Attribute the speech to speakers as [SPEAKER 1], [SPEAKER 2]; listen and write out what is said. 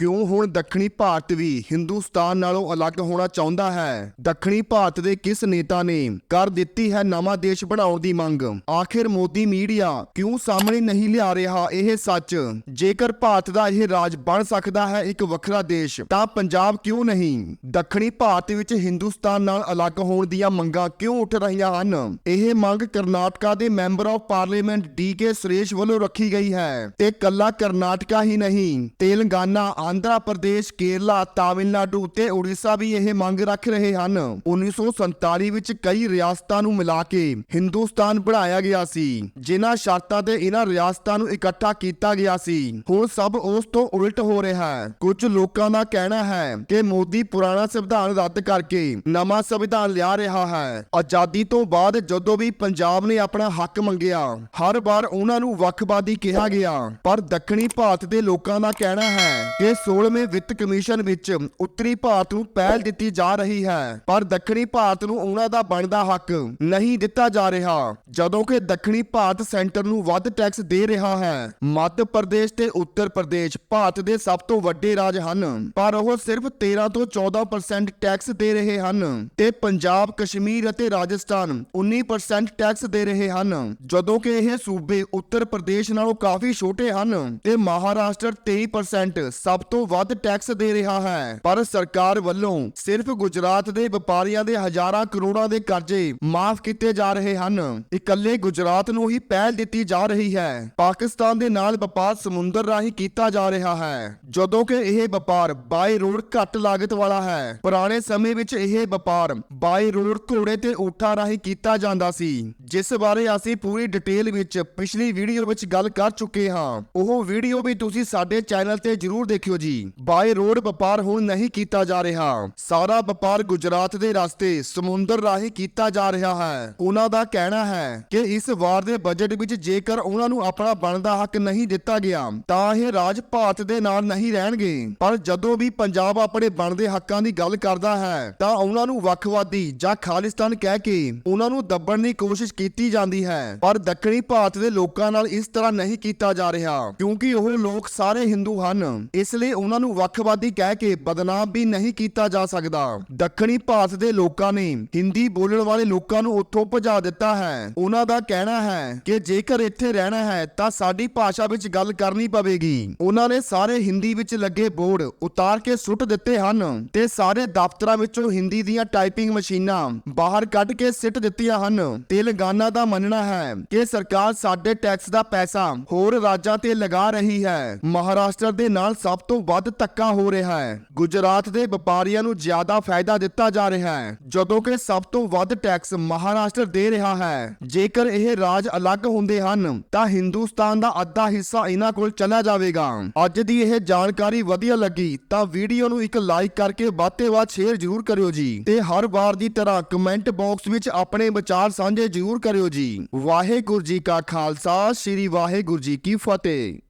[SPEAKER 1] ਕਿਉਂ ਹੁਣ ਦੱਖਣੀ ਭਾਰਤ ਵੀ ਹਿੰਦੁਸਤਾਨ ਨਾਲੋਂ ਅਲੱਗ ਹੋਣਾ ਚਾਹੁੰਦਾ ਹੈ? ਦੱਖਣੀ ਭਾਰਤ ਦੇ ਕਿਸ ਨੇਤਾ ਨੇ ਕਰ ਦਿੱਤੀ ਹੈ ਨਵਾਂ ਦੇਸ਼ ਬਣਾਉਣ ਦੀ ਮੰਗ? ਆਖਿਰ ਮੋਦੀ ਮੀਡੀਆ ਕਿਉਂ ਸਾਹਮਣੇ ਨਹੀਂ ਲਿਆ ਰਿਹਾ ਇਹ ਸੱਚ? ਜੇਕਰ ਭਾਰਤ ਦਾ ਇਹ ਰਾਜ ਬਣ ਸਕਦਾ ਹੈ ਇੱਕ ਵੱਖਰਾ ਦੇਸ਼, ਤਾਂ ਪੰਜਾਬ ਕਿਉਂ ਨਹੀਂ? ਦੱਖਣੀ ਭਾਰਤ ਵਿੱਚ ਹਿੰਦੁਸਤਾਨ ਨਾਲ ਅਲੱਗ ਹੋਣ ਦੀਆਂ ਮੰਗਾਂ ਕਿਉਂ ਉੱਠ ਰਹੀਆਂ ਹਨ? ਇਹ ਮੰਗ ਕਰਨਾਟਕਾ ਦੇ member of parliament D K Suresh ਵੱਲੋਂ ਰੱਖੀ ਗਈ ਹੈ ਤੇ ਕੱਲਾ ਕਰਨਾਟਕਾ ਹੀ ਨਹੀਂ, ਤੇਲੰਗਾਨਾ ਆਂਧਰਾ ਪ੍ਰਦੇਸ਼, ਕੇਰਲਾ, ਤਾਮਿਲਨਾਡੂ ਤੇ ਉੜੀਸਾ ਵੀ ਇਹ ਮੰਗ ਰੱਖ ਰਹੇ ਹਨ। 1947 ਵਿੱਚ ਕਈ ਰਿਆਸਤਾਂ ਨੂੰ ਮਿਲਾ ਕੇ ਹਿੰਦੁਸਤਾਨ ਬਣਾਇਆ ਗਿਆ ਸੀ। ਜਿਨ੍ਹਾਂ ਸ਼ਰਤਾਂ ਤੇ ਇਹਨਾਂ ਰਿਆਸਤਾਂ ਨੂੰ ਇਕੱਠਾ ਕੀਤਾ ਗਿਆ ਸੀ। ਹੁਣ ਸਭ ਉਸ ਤੋਂ ਉਲਟ ਹੋ ਰਿਹਾ ਹੈ। ਕੁਝ ਲੋਕਾਂ ਦਾ ਕਹਿਣਾ ਹੈ ਕਿ ਮੋਦੀ ਪੁਰਾਣਾ ਸੰਵਿਧਾਨ ਰੱਦ ਕਰਕੇ ਨਵਾਂ ਸੰਵਿਧਾਨ ਲਿਆ ਰਿਹਾ ਹੈ। ਆਜ਼ਾਦੀ ਤੋਂ ਬਾਅਦ ਜਦੋਂ ਵੀ ਪੰਜਾਬ ਨੇ ਆਪਣਾ ਹੱਕ ਮੰਗਿਆ, ਹਰ ਵਾਰ ਉਹਨਾਂ ਨੂੰ ਵੱਖਵਾਦੀ ਕਿਹਾ ਗਿਆ। ਪਰ ਦੱਖਣੀ ਭਾਰਤ ਦੇ ਲੋਕਾਂ ਦਾ ਕਹਿਣਾ ਹੈ ਕਿ 16ਵੇਂ ਵਿੱਤ ਕਮਿਸ਼ਨ ਵਿੱਚ ਉੱਤਰੀ ਭਾਰਤ ਨੂੰ ਪਹਿਲ ਦਿੱਤੀ ਜਾ ਰਹੀ ਹੈ, ਪਰ ਦੱਖਣੀ ਭਾਰਤ ਨੂੰ ਉਹਨਾਂ ਦਾ ਬਣਦਾ ਹੱਕ ਨਹੀਂ ਦਿੱਤਾ ਜਾ ਰਿਹਾ, ਜਦੋਂ ਕਿ ਦੱਖਣੀ ਭਾਰਤ ਸੈਂਟਰ ਨੂੰ ਵੱਧ ਟੈਕਸ ਦੇ ਰਿਹਾ ਹੈ। ਮੱਧ ਪ੍ਰਦੇਸ਼ ਤੇ ਉੱਤਰ ਪ੍ਰਦੇਸ਼ ਭਾਰਤ ਦੇ ਸਭ ਤੋਂ ਵੱਡੇ ਰਾਜ ਹਨ, ਪਰ ਉਹ ਸਿਰਫ 13 ਤੋਂ 14% ਟੈਕਸ ਦੇ ਰਹੇ ਹਨ ਤੇ ਪੰਜਾਬ, ਕਸ਼ਮੀਰ ਅਤੇ ਰਾਜਸਥਾਨ 19% ਟੈਕਸ ਦੇ ਰਹੇ ਹਨ, ਜਦੋਂ ਕਿ ਇਹ ਸੂਬੇ ਉੱਤਰ ਪ੍ਰਦੇਸ਼ ਨਾਲੋਂ ਕਾਫੀ ਛੋਟੇ ਹਨ ਤੇ ਮਹਾਰਾਸ਼ਟਰ 23% ਸਭ ਤੋਂ ਵੱਧ ਟੈਕਸ ਦੇ ਰਿਹਾ ਹੈ। ਪਰ ਸਰਕਾਰ ਵੱਲੋਂ ਸਿਰਫ ਗੁਜਰਾਤ ਦੇ ਵਪਾਰੀਆਂ ਦੇ ਹਜ਼ਾਰਾਂ ਕਰੋੜਾਂ ਦੇ ਕਰਜ਼ੇ ਮਾਫ ਕੀਤੇ ਜਾ ਰਹੇ ਹਨ। ਇਕੱਲੇ ਗੁਜਰਾਤ ਨੂੰ ਹੀ ਪਹਿਲ ਦਿੱਤੀ ਜਾ ਰਹੀ ਹੈ। ਪਾਕਿਸਤਾਨ ਦੇ ਨਾਲ ਵਪਾਰ ਸਮੁੰਦਰ ਰਾਹੀਂ ਕੀਤਾ ਜਾ ਰਿਹਾ ਹੈ। ਜਦੋਂ ਕਿ ਇਹ ਵਪਾਰ ਬਾਈ ਰੋਡ ਘੱਟ ਲਾਗਤ ਵਾਲਾ ਹੈ। ਪੁਰਾਣੇ ਸਮੇਂ ਵਿੱਚ ਇਹ ਵਪਾਰ ਬਾਈ ਰੋਡ ਘੋੜੇ ਤੇ ਊਠਾਂ ਰਾਹੀਂ ਕੀਤਾ ਜਾਂਦਾ ਸੀ। ਜਿਸ ਬਾਰੇ ਅਸੀਂ ਪੂਰੀ ਡਿਟੇਲ ਵਿੱਚ ਪਿਛਲੀ ਵੀਡੀਓ ਵਿੱਚ ਗੱਲ ਕਰ ਚੁੱਕੇ ਹਾਂ। ਉਹ ਵੀਡੀਓ ਵੀ ਤੁਸੀਂ ਸਾਡੇ ਚੈਨਲ ਤੇ ਜਰੂਰ ਦੇਖਿਓ। ਜੀ। ਬਾਈ ਰੋਡ ਵਪਾਰ ਹੁਣ ਨਹੀਂ ਕੀਤਾ ਜਾ ਰਿਹਾ। ਸਾਰਾ ਵਪਾਰ ਗੁਜਰਾਤ ਦੇ ਰਸਤੇ ਸਮੁੰਦਰ ਰਾਹੀਂ ਕੀਤਾ ਜਾ ਰਿਹਾ ਹੈ। ਉਹਨਾਂ ਦਾ ਕਹਿਣਾ ਹੈ ਕਿ ਇਸ ਵਾਰ ਦੇ ਬਜਟ ਵਿੱਚ ਜੇਕਰ ਉਹਨਾਂ ਨੂੰ ਆਪਣਾ ਬਣਦਾ ਹੱਕ ਨਹੀਂ ਦਿੱਤਾ ਗਿਆ, ਤਾਂ ਇਹ ਰਾਜ ਭਾਰਤ ਦੇ ਨਾਲ ਨਹੀਂ ਰਹਿਣਗੇ। ਪਰ ਜਦੋਂ ਵੀ ਪੰਜਾਬ ਆਪਣੇ ਬਣਦੇ ਹੱਕਾਂ ਦੀ ਗੱਲ ਕਰਦਾ ਹੈ, ਤਾਂ ਉਹਨਾਂ ਨੂੰ ਵੱਖਵਾਦੀ ਜਾਂ ਖਾਲਿਸਤਾਨ ਕਹਿ ਕੇ ਉਹਨਾਂ ਨੂੰ ਦੱਬਣ ਦੀ ਕੋਸ਼ਿਸ਼ ਕੀਤੀ ਜਾਂਦੀ ਹੈ। ਪਰ ਦੱਖਣੀ ਭਾਰਤ ਦੇ ਲੋਕਾਂ ਨਾਲ ਇਸ ਤਰ੍ਹਾਂ ਨਹੀਂ ਕੀਤਾ ਜਾ ਰਿਹਾ, ਕਿਉਂਕਿ ਉਹ ਲੋਕ ਸਾਰੇ ਹਿੰਦੂ ਹਨ। ਇਸ ਲਈ ਉਹਨਾਂ ਨੂੰ ਵੱਖਵਾਦੀ ਕਹਿ ਕੇ ਬਦਨਾਮ ਵੀ ਨਹੀਂ ਕੀਤਾ ਜਾ ਸਕਦਾ। ਦੱਖਣੀ ਭਾਰਤ ਦੇ ਲੋਕਾਂ ਨੇ ਹਿੰਦੀ ਬੋਲਣ ਵਾਲੇ ਲੋਕਾਂ ਨੂੰ ਉੱਥੋਂ ਭਜਾ ਦਿੱਤਾ ਹੈ। ਉਹਨਾਂ ਦਾ ਕਹਿਣਾ ਹੈ ਕਿ ਜੇਕਰ ਇੱਥੇ ਰਹਿਣਾ ਹੈ ਤਾਂ ਸਾਡੀ ਭਾਸ਼ਾ ਵਿੱਚ ਗੱਲ ਕਰਨੀ ਪਵੇਗੀ। ਉਹਨਾਂ ਨੇ ਸਾਰੇ ਹਿੰਦੀ ਵਿੱਚ ਲੱਗੇ ਬੋਰਡ ਉਤਾਰ ਕੇ ਸੁੱਟ ਦਿੱਤੇ ਹਨ ਤੇ ਸਾਰੇ ਦਫ਼ਤਰਾਂ ਵਿੱਚੋਂ ਹਿੰਦੀ ਦੀਆਂ ਟਾਈਪਿੰਗ ਮਸ਼ੀਨਾਂ ਬਾਹਰ ਕੱਢ ਕੇ ਸਿੱਟ ਦਿੱਤੀਆਂ ਹਨ। ਤੇਲੰਗਾਨਾ ਦਾ ਮੰਨਣਾ ਹੈ ਕਿ ਸਰਕਾਰ ਸਾਡੇ ਟੈਕਸ ਦਾ ਪੈਸਾ ਹੋਰ ਰਾਜਾਂ ਤੇ ਲਗਾ ਰਹੀ ਹੈ। ਮਹਾਰਾਸ਼ਟਰ ਦੇ ਨਾਲ ਸਭ ਤੋਂ ਵੱਧ ਧੱਕਾ ਹੋ ਰਿਹਾ ਹੈ। ਗੁਜਰਾਤ ਦੇ ਵਪਾਰੀਆਂ ਨੂੰ ਜ਼ਿਆਦਾ ਫਾਇਦਾ ਦਿੱਤਾ ਜਾ ਰਿਹਾ ਹੈ, ਜਦੋਂ ਕਿ ਸਭ ਤੋਂ ਵੱਧ ਟੈਕਸ ਮਹਾਰਾਸ਼ਟਰ ਦੇ ਰਿਹਾ ਹੈ। ਜੇਕਰ ਇਹ ਰਾਜ ਅਲੱਗ ਹੁੰਦੇ ਹਨ, ਤਾਂ ਹਿੰਦੁਸਤਾਨ ਦਾ ਅੱਧਾ ਹਿੱਸਾ ਇਹਨਾਂ ਕੋਲ ਚਲਾ ਜਾਵੇਗਾ। ਅੱਜ ਦੀ ਇਹ ਜਾਣਕਾਰੀ ਵਧੀਆ ਲੱਗੀ, ਤਾਂ ਵੀਡੀਓ ਨੂੰ ਇੱਕ ਲਾਈਕ ਕਰਕੇ ਵੱਧ ਤੇ ਵੱਧ ਸ਼ੇਅਰ ਜ਼ਰੂਰ ਕਰਿਓ ਜੀ। ਤੇ ਹਰ ਵਾਰ ਦੀ ਤਰ੍ਹਾਂ ਕਮੈਂਟ ਬਾਕਸ ਵਿੱਚ ਆਪਣੇ ਵਿਚਾਰ ਸਾਂਝੇ ਜ਼ਰੂਰ ਕਰਿਓ ਜੀ। ਵਾਹਿਗੁਰੂ ਜੀ ਕਾ ਖਾਲਸਾ, ਸ੍ਰੀ ਵਾਹਿਗੁਰੂ ਜੀ ਕੀ ਫਤਿਹ।